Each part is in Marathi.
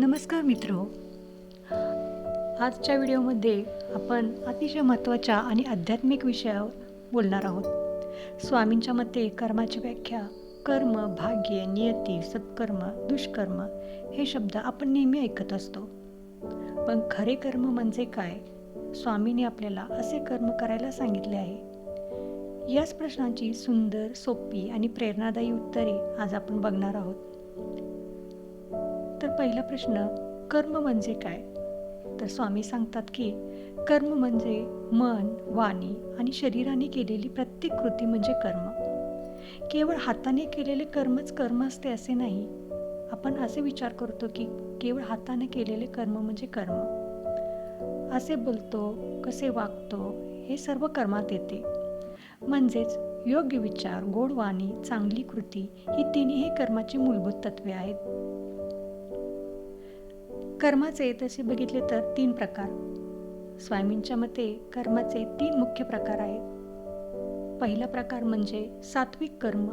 नमस्कार मित्रो. आजच्या व्हिडिओमध्ये आपण अतिशय महत्त्वाच्या आणि आध्यात्मिक विषयावर बोलणार आहोत. स्वामींच्या मते कर्माची व्याख्या कर्म भाग्य नियती सत्कर्म दुष्कर्म हे शब्द आपण नेहमी ऐकत असतो. पण खरे कर्म म्हणजे काय? स्वामीने आपल्याला असे कर्म करायला सांगितले आहे. याच प्रश्नाची सुंदर सोपी आणि प्रेरणादायी उत्तरे आज आपण बघणार आहोत. तर पहिला प्रश्न कर्म म्हणजे काय? तर स्वामी सांगतात की कर्म म्हणजे मन वाणी आणि शरीराने केलेली प्रत्येक कृती म्हणजे कर्म. केवळ हाताने केलेले कर्मच कर्म असते असे नाही. आपण असे विचार करतो की केवळ हाताने केलेले कर्म म्हणजे कर्म. असे बोलतो कसे वागतो हे सर्व कर्मात येते. म्हणजेच योग्य विचार गोड वाणी चांगली कृती ही तिन्ही कर्माची मूलभूत तत्वे आहेत. कर्माचे तसे बघितले तर तीन प्रकार. स्वामींच्या मते कर्माचे तीन मुख्य प्रकार आहेत. पहिला प्रकार म्हणजे सात्विक कर्म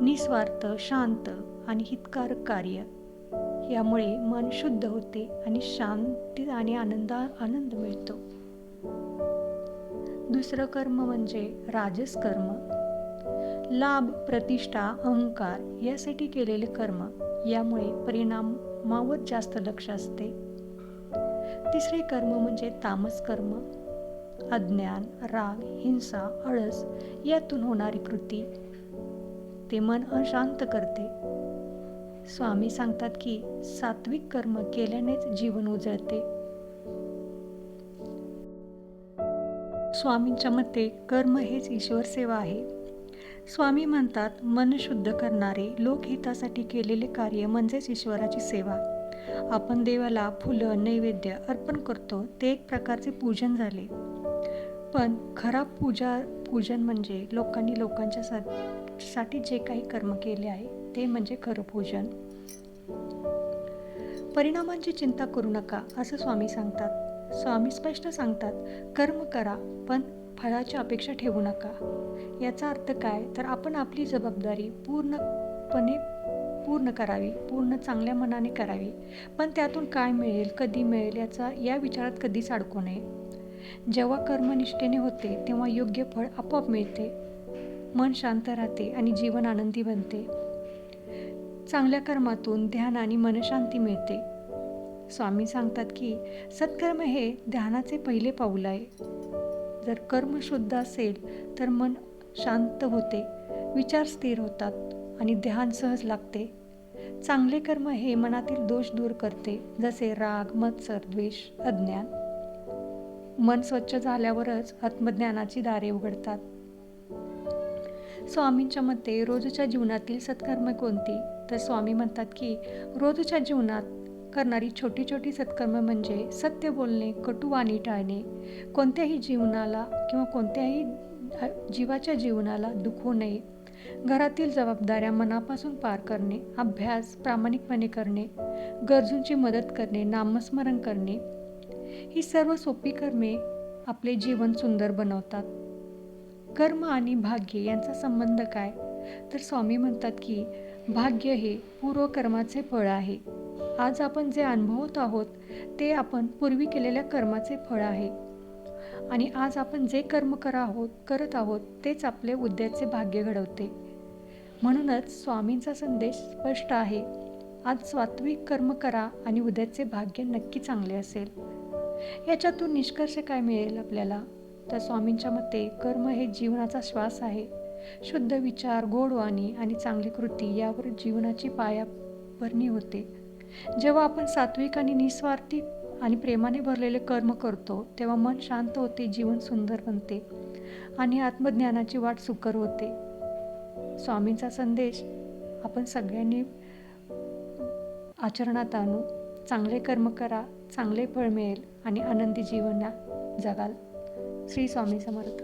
निस्वार्थ शांत आणि हितकारक कार्य. यामुळे मन शुद्ध होते आणि शांती आणि आनंदा आनंद मिळतो. दुसरं कर्म म्हणजे राजस कर्म लाभ प्रतिष्ठा अहंकार यासाठी केलेले कर्म यामुळे परिणामावर जास्त लक्ष असते. तिसरे कर्म म्हणजे तामस कर्म अज्ञान राग हिंसा अळस यातून होणारी कृती. ते मन अशांत करते. स्वामी सांगतात की सात्विक कर्म केल्यानेच जीवन उजळते. स्वामींच्या मते कर्म हेच ईश्वर सेवा आहे. स्वामी म्हणतात मन शुद्ध करणारे लोकहितासाठी केलेले कार्य म्हणजेच ईश्वराची सेवा. आपण देवाला फुलं नैवेद्य अर्पण करतो ते एक प्रकारचे पूजन झाले. पण खरा पूजा पूजन म्हणजे लोकांनी लोकांच्या सा साठी जे काही कर्म केले आहे ते म्हणजे खरं पूजन. परिणामांची चिंता करू नका असं स्वामी सांगतात. स्वामी स्पष्ट सांगतात कर्म करा पण फळाची अपेक्षा ठेवू नका. याचा अर्थ काय? तर आपण आपली जबाबदारी पूर्णपणे पूर्ण करावी पूर्ण चांगल्या मनाने करावी. पण त्यातून काय मिळेल कधी मिळेल याचा या विचारात कधीच अडकू नये. जेव्हा कर्मनिष्ठेने होते तेव्हा योग्य फळ आपोआप मिळते. मन शांत राहते आणि जीवन आनंदी बनते. चांगल्या कर्मातून ध्यान आणि मनशांती मिळते. स्वामी सांगतात की सत्कर्म हे ध्यानाचे पहिले पाऊल आहे. जर कर्म शुद्ध असेल तर मन शांत होते विचार स्थिर होतात आणि ध्यान सहज लागते. चांगले कर्म हे मनातील दोष दूर करते जसे राग मत्सर द्वेष अज्ञान. मन स्वच्छ झाल्यावरच आत्मज्ञानाची दारे उघडतात. स्वामींच्या मते रोजच्या जीवनातील सत्कर्म कोणती? तर स्वामी म्हणतात की रोजच्या जीवनात करणारी छोटी छोटी सत्कर्म म्हणजे सत्य बोलणे कटु वाणी टाळणे. कोणत्याही जीवनाला किंवा कोणत्याही जीवाच्या जीवनाला दुखू नये. घरातील जबाबदाऱ्या मनापासून पार करणे अभ्यास प्रामाणिकपणे करणे गरजूंची मदत करणे नामस्मरण करणे. ही सर्व सोपी कर्मे आपले जीवन सुंदर बनवतात. कर्म आणि भाग्य यांचा संबंध काय? तर स्वामी म्हणतात की भाग्य हे पूर्वकर्माचे फळ आहे. आज आपण जे अनुभवत आहोत ते आपण पूर्वी केलेल्या कर्माचे फळ आहे. आणि आज आपण जे कर्म करा आहोत करत आहोत तेच आपले उद्याचे भाग्य घडवते. म्हणूनच स्वामींचा संदेश स्पष्ट आहे. आज स्वात्विक कर्म करा आणि उद्याचे भाग्य नक्की चांगले असेल. याच्यातून निष्कर्ष काय मिळेल आपल्याला? तर स्वामींच्या मते कर्म हे जीवनाचा श्वास आहे. शुद्ध विचार गोड वाणी आणि चांगली कृती यावर जीवनाची पायाभरणी होते. जेव्हा आपण सात्विक आणि निस्वार्थी आणि प्रेमाने भरलेले कर्म करतो तेव्हा मन शांत होते जीवन सुंदर बनते आणि आत्मज्ञानाची वाट सुकर होते. स्वामींचा संदेश आपण सगळ्यांनी आचरणात आणू. चांगले कर्म करा चांगले फळ मिळेल आणि आनंदी जीवन जगाल. श्री स्वामी समर्थ.